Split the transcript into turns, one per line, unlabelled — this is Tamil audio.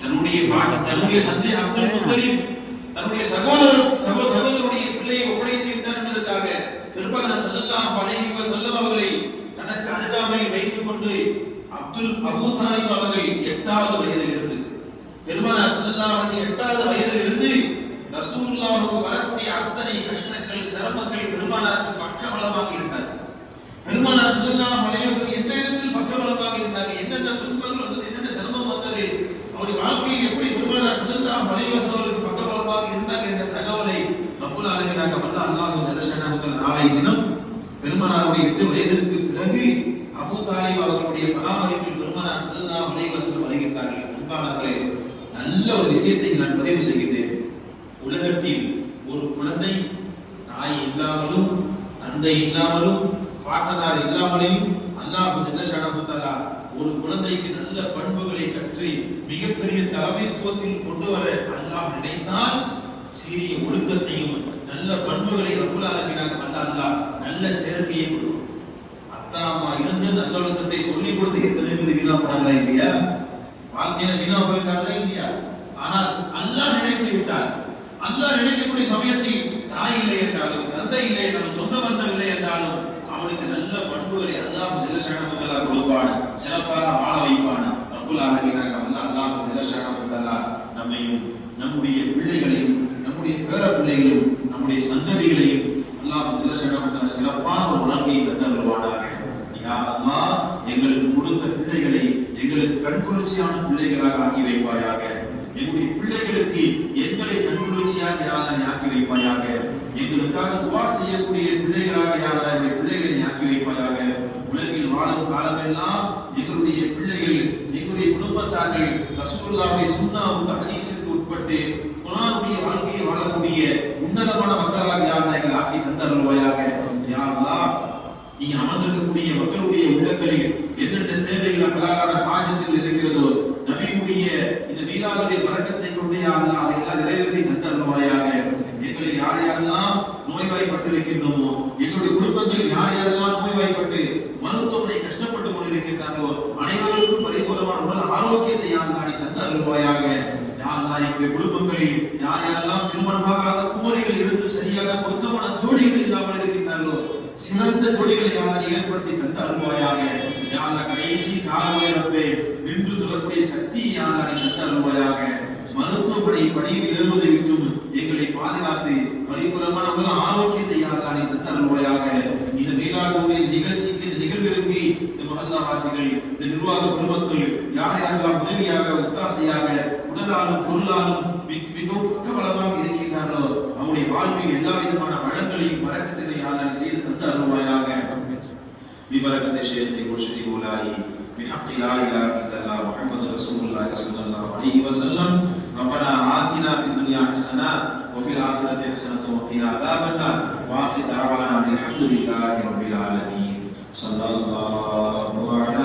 தன்னுடைய தன்னுடைய தந்தை அப்துல் முத்தலிப் தன்னுடைய சகோதரர் சகோ- சகோதரருடைய பிள்ளையை ஒப்படைத்து விட்டார் என்பதற்காக பெருமகன் ஸல்லல்லாஹு அலைஹி வஸல்லம் அவர்களை தனக்கு அருகாமையில் வைத்துக் கொண்டு அப்துல் அபூ தாலிப் அவர்கள் எட்டாவது வயதில் இருந்து பெருமகன் வஸல்லம் எட்டாவது வயதில் இருந்து ரசூலுல்லாஹுக்கு வரக்கூடிய அத்தனை கஷ்டங்கள் சிரமங்கள் பெருமானாருக்கு பக்கபலமாக இருந்தார் பெருமானார் ஸல்லல்லாஹு அலைஹி வஸல்லம் எந்த இடத்தில் பக்கபலமாக இருந்தார் என்னென்ன துன்பங்கள் வந்தது என்னென்ன சிரமம் வந்தது. அவருடைய வாழ்க்கையில் எப்படி பெருமானார் ஸல்லல்லாஹு அலைஹி வஸல்லம் பக்கபலமாக இருந்தார் என்ற தகவலை ரப்பல் ஆலமீனாக வந்த அல்லாஹ் ஜல்லஷானஹு நாளை தினம் பெருமானாருடைய எட்டு வயதிற்கு பிறகு அபு தாலிப் அவர்களுடைய பராமரிப்பில் பெருமானார் ஸல்லல்லாஹு அலைஹி வஸல்லம் வருகின்றார்கள். அன்பானவர்களே நல்ல ஒரு விஷயத்தை நான் பதிவு செய்கின்றேன். உலகத்தில் ஒரு குழந்தை தாய் இல்லாமலும் தந்தை இல்லாமலும் பாட்டனார் இல்லாமலையும் அல்லாஹ் ஜல்லஷானஹு ஒரு குழந்தைக்கு நல்ல தலைமைத்துவத்தில் கொண்டு வர அல்லாஹ் நினைத்தால் சீரிய ஒழுக்கத்தையும் நல்ல பண்புகளை ரப்புல் ஆலமீனாக வல்ல அல்லாஹ் நல்ல சேர்க்கையை கொடுக்கும். அத்தா அம்மா இருந்து நல்ல ஒழுக்கத்தை சொல்லிக் கொடுத்து எத்தனை பேர் வீணா போனாங்களா இல்லையா? வாழ்க்கையில வீணா போயிருக்காங்களா இல்லையா? ஆனால் அல்லாஹ் நினைத்து விட்டார். அல்லாஹ் நினைக்கக்கூடிய சமயத்தில் தாய் இல்லை என்றாலும் தந்தை இல்லை என்றாலும் சொந்த பந்தம் இல்லை என்றாலும் அவனுக்கு நல்ல பண்புகளை அல்லாஹ் நிலசானமுத்தலா கொடுப்பான். சிறப்பாக வாழ வைப்பான் ரப்புல் ஆலமீனாக வல்ல அல்லாஹ் நிலசானமுத்தலா நம்மையும் நம்முடைய பிள்ளைகளையும் நம்முடைய பேர பிள்ளைகளையும் நம்முடைய சந்ததிகளையும் அல்லாஹ் நிலசானமுத்தலா சிறப்பான ஒரு வாழ்க்கையை தந்தருவானாக யா எங்களுக்கு கொடுத்த பிள்ளைகளை எங்களுக்கு கண்குளிர்ச்சியான பிள்ளைகளாக ஆக்கி வைப்பாயாக. எங்களுடைய பிள்ளைகளுக்கு எங்களை கண்குளிர்ச்சியாக ஆக்கி வைப்பாயாக. எங்களுக்காக துவா செய்யக்கூடிய பிள்ளைகளாக யாரை எங்களுடைய பிள்ளைகளை நீ ஆக்கி வைப்பாயாக உலகில் வாழும் காலமெல்லாம் எங்களுடைய பிள்ளைகள் எங்களுடைய ரசூலுல்லாவுடைய ரசூலுல்லாஹி சுன்னாவுக்கு ஹதீஸிற்கு உட்பட்டு குரானுடைய வாழ்க்கையை வாழக்கூடிய உன்னதமான மக்களாக யார் நாங்கள் ஆக்கி தந்தருள்வாயாக யாரா நீங்க அமர்ந்திருக்கக்கூடிய மக்களுடைய உள்ளங்களில் என்னென்ன தேவைகள் அகலான பாஜத்தில் இருக்கிறதோ நபியுடைய இந்த மீளாதுடைய பறக்கத்தை கொண்டே ஆகலாம் அதையெல்லாம் நிறைவேற்றி தந்தருவாயாக எங்களை யார் யாரெல்லாம் நோய்வாய்ப்பட்டிருக்கின்றோமோ எங்களுடைய குடும்பத்தில் யார் யாரெல்லாம் நோய்வாய்ப்பட்டு மருத்துவமனை கஷ்டப்பட்டு கொண்டிருக்கின்றார்களோ அனைவரும் ஆரோக்கியத்தை யாரெல்லாம் நீ தந்து அருள்வாயாக? யாரெல்லாம் எங்களுடைய குடும்பங்களில் யார் யாரெல்லாம் திருமணமாக குமரிகள் இருந்து சரியாக பொருத்தமான ஜோடிகள் இல்லாமல் இருக்கின்றார்களோ சிறந்த ஜோடிகளை யாரை ஏற்படுத்தி தந்து அருள்வாயாக? யாரா கடைசி காலமே நின்று தொடர்புடைய சக்தி யாரா நீ தந்து அருள்வாயாக? மருத்துவப்படி பணியில் ஏறுவதை விட்டும் எங்களை பாதுகாத்து பரிபூரமான உடல் ஆரோக்கியத்தை யாரா நீ தந்து அருள்வாயாக? இந்த மீளாதுடைய நிகழ்ச்சிக்கு இந்த நிகழ்விற்கு இந்த மகல்லாவாசிகள் நிர்வாக குடும்பங்கள் யார் யாரெல்லாம் உதவியாக ஒத்தாசையாக உடலாலும் பொருளாலும் மிக- மிகவும் பக்கபலமாக இருக்கின்றார்களோ அவருடைய வாழ்வில் எல்லா விதமான வளங்களையும் பறக்கத்தினை யாரை செய்து தந்து அருள்வாயாக ببركة شيخ مرشد مولاي بحق لا اله الا الله محمد رسول الله صلى الله عليه وسلم ربنا آتنا في الدنيا حسنة وفي الآخرة حسنة وقنا عذاب النار وآخر دعوانا أن الحمد لله رب العالمين صلى الله على